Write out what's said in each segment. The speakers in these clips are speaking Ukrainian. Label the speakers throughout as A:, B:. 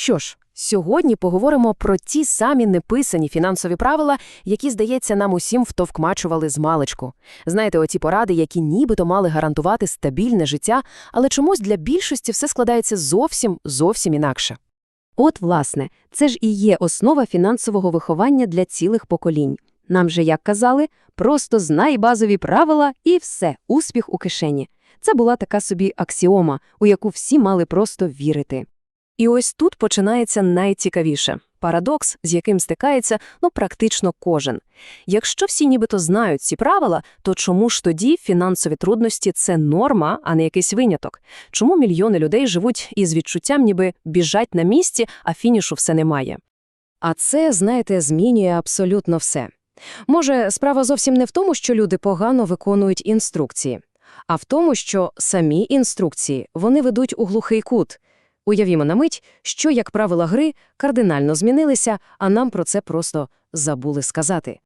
A: Що ж, сьогодні поговоримо про ті самі неписані фінансові правила, які, здається, нам усім втовкмачували з маличку. Знаєте, оті поради, які нібито мали гарантувати стабільне життя, але чомусь для більшості все складається зовсім, зовсім інакше.
B: От, власне, це ж і є основа фінансового виховання для цілих поколінь. Нам же, як казали, просто знай базові правила і все, успіх у кишені. Це була така собі аксіома, у яку всі мали просто вірити.
A: І ось тут починається найцікавіше – парадокс, з яким стикається ну, практично кожен. Якщо всі нібито знають ці правила, то чому ж тоді фінансові трудності – це норма, а не якийсь виняток? Чому мільйони людей живуть із відчуттям, ніби біжать на місці, а фінішу все немає? А це, знаєте, змінює абсолютно все. Може, справа зовсім не в тому, що люди погано виконують інструкції, а в тому, що самі інструкції вони ведуть у глухий кут. Уявімо на мить, що, як правила гри, кардинально змінилися, а нам про це просто забули сказати.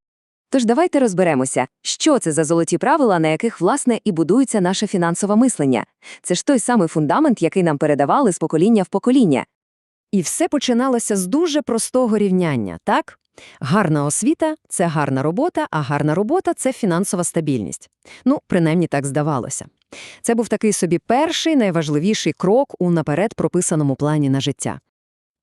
B: Тож давайте розберемося, що це за золоті правила, на яких, власне, і будується наше фінансове мислення. Це ж той самий фундамент, який нам передавали з покоління в покоління.
A: І все починалося з дуже простого рівняння, так? Гарна освіта – це гарна робота, а гарна робота – це фінансова стабільність. Ну, принаймні так здавалося. Це був такий собі перший найважливіший крок у наперед прописаному плані на життя.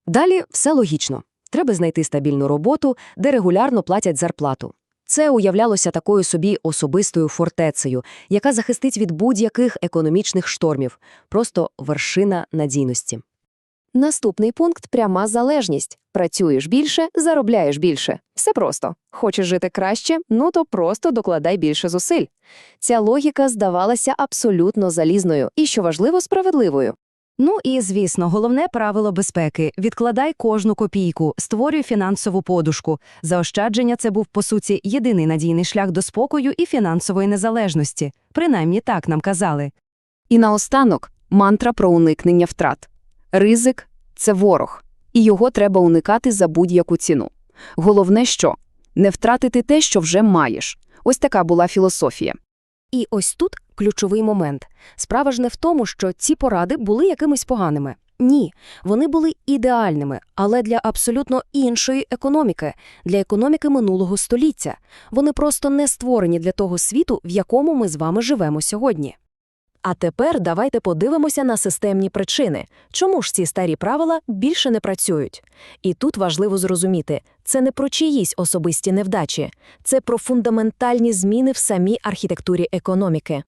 A: Далі все логічно. Треба знайти стабільну роботу, де регулярно платять зарплату. Це уявлялося такою собі особистою фортецею, яка захистить від будь-яких економічних штормів, просто вершина надійності. Наступний пункт – пряма залежність. Працюєш більше, заробляєш більше. Все просто. Хочеш жити краще? Ну то просто докладай більше зусиль. Ця логіка здавалася абсолютно залізною і, що важливо, справедливою.
C: Ну і, звісно, головне правило безпеки – відкладай кожну копійку, створюй фінансову подушку. Заощадження – це був, по суті, єдиний надійний шлях до спокою і фінансової незалежності. Принаймні так нам казали.
A: І наостанок – мантра про уникнення втрат. Ризик – це ворог, і його треба уникати за будь-яку ціну. Головне що? Не втратити те, що вже маєш. Ось така була філософія. І ось тут ключовий момент. Справа ж не в тому, що ці поради були якимись поганими. Ні, вони були ідеальними, але для абсолютно іншої економіки, для економіки минулого століття. Вони просто не створені для того світу, в якому ми з вами живемо сьогодні. А тепер давайте подивимося на системні причини. Чому ж ці старі правила більше не працюють? І тут важливо зрозуміти, це не про чиїсь особисті невдачі, це про фундаментальні зміни в самій архітектурі економіки.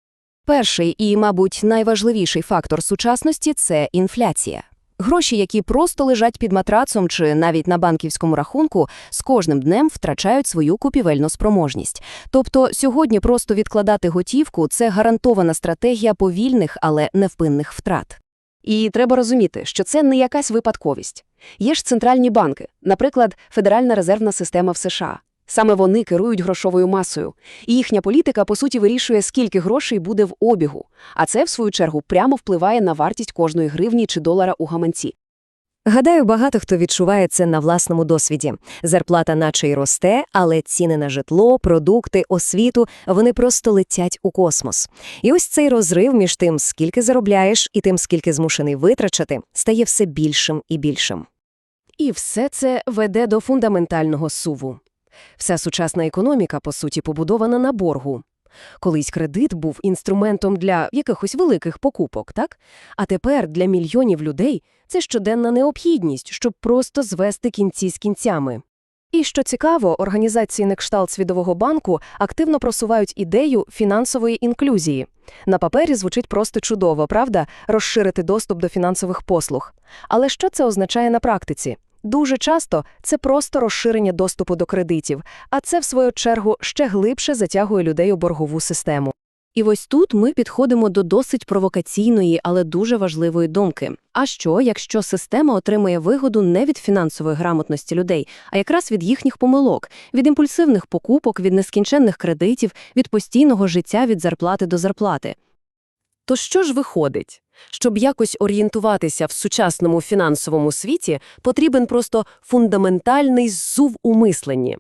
A: Перший і, мабуть, найважливіший фактор сучасності це інфляція. Гроші, які просто лежать під матрацом чи навіть на банківському рахунку, з кожним днем втрачають свою купівельну спроможність. Тобто сьогодні просто відкладати готівку – це гарантована стратегія повільних, але невпинних втрат. І треба розуміти, що це не якась випадковість. Є ж центральні банки, наприклад, Федеральна резервна система в США. Саме вони керують грошовою масою, і їхня політика, по суті, вирішує, скільки грошей буде в обігу, а це, в свою чергу, прямо впливає на вартість кожної гривні чи долара у гаманці. Гадаю, багато хто відчуває це на власному досвіді. Зарплата наче й росте, але ціни на житло, продукти, освіту – вони просто летять у космос. І ось цей розрив між тим, скільки заробляєш, і тим, скільки змушений витрачати, стає все більшим і більшим. І все це веде до фундаментального суву. Вся сучасна економіка, по суті, побудована на боргу. Колись кредит був інструментом для якихось великих покупок, так? А тепер для мільйонів людей це щоденна необхідність, щоб просто звести кінці з кінцями. І що цікаво, організації на кшталт Свідового банку активно просувають ідею фінансової інклюзії. На папері звучить просто чудово, правда, розширити доступ до фінансових послуг. Але що це означає на практиці? Дуже часто це просто розширення доступу до кредитів, а це, в свою чергу, ще глибше затягує людей у боргову систему. І ось тут ми підходимо до досить провокаційної, але дуже важливої думки. А що, якщо система отримує вигоду не від фінансової грамотності людей, а якраз від їхніх помилок, від імпульсивних покупок, від нескінченних кредитів, від постійного життя від зарплати до зарплати? То що ж виходить? Щоб якось орієнтуватися в сучасному фінансовому світі, потрібен просто фундаментальний зув у мисленні.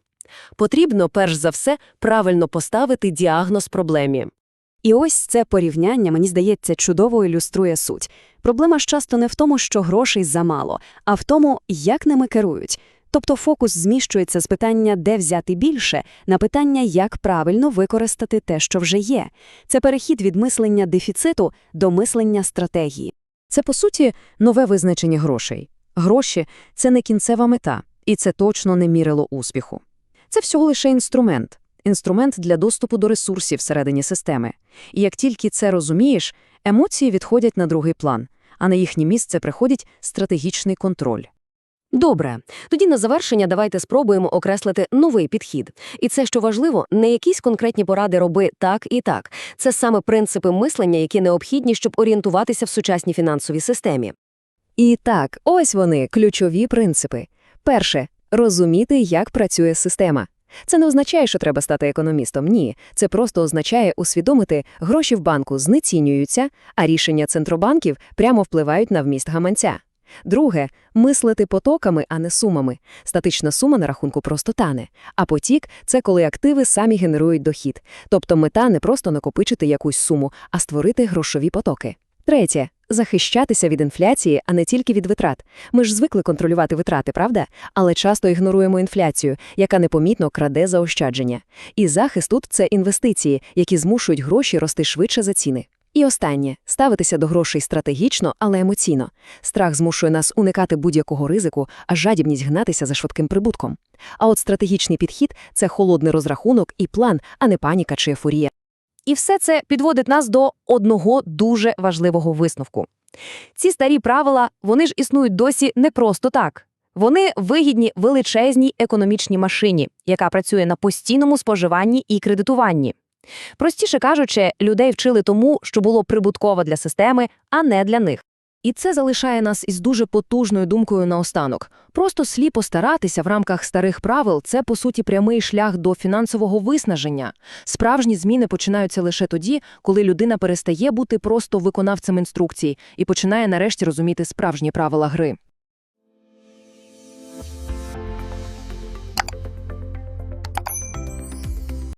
A: Потрібно, перш за все, правильно поставити діагноз проблемі.
B: І ось це порівняння, мені здається, чудово ілюструє суть. Проблема ж часто не в тому, що грошей замало, а в тому, як ними керують. Тобто фокус зміщується з питання, де взяти більше, на питання, як правильно використати те, що вже є. Це перехід від мислення дефіциту до мислення стратегії.
A: Це, по суті, нове визначення грошей. Гроші – це не кінцева мета, і це точно не мірило успіху. Це всього лише інструмент. Інструмент для доступу до ресурсів всередині системи. І як тільки це розумієш, емоції відходять на другий план, а на їхнє місце приходить стратегічний контроль.
B: Добре, тоді на завершення давайте спробуємо окреслити новий підхід. І це, що важливо, не якісь конкретні поради роби так і так. Це саме принципи мислення, які необхідні, щоб орієнтуватися в сучасній фінансовій системі.
A: І так, ось вони, ключові принципи. Перше – розуміти, як працює система. Це не означає, що треба стати економістом. Ні, це просто означає усвідомити, гроші в банку знецінюються, а рішення центробанків прямо впливають на вміст гаманця. Друге – мислити потоками, а не сумами. Статична сума на рахунку просто тане. А потік – це коли активи самі генерують дохід. Тобто мета не просто накопичити якусь суму, а створити грошові потоки. Третє – захищатися від інфляції, а не тільки від витрат. Ми ж звикли контролювати витрати, правда? Але часто ігноруємо інфляцію, яка непомітно краде заощадження. І захист тут – це інвестиції, які змушують гроші рости швидше за ціни. І останнє – ставитися до грошей стратегічно, але емоційно. Страх змушує нас уникати будь-якого ризику, а жадібність гнатися за швидким прибутком. А от стратегічний підхід – це холодний розрахунок і план, а не паніка чи ефорія.
B: І все це підводить нас до одного дуже важливого висновку. Ці старі правила, вони ж існують досі не просто так. Вони вигідні величезній економічній машині, яка працює на постійному споживанні і кредитуванні. Простіше кажучи, людей вчили тому, що було прибутково для системи, а не для них.
A: І це залишає нас із дуже потужною думкою наостанок. Просто сліпо старатися в рамках старих правил – це, по суті, прямий шлях до фінансового виснаження. Справжні зміни починаються лише тоді, коли людина перестає бути просто виконавцем інструкцій і починає нарешті розуміти справжні правила гри.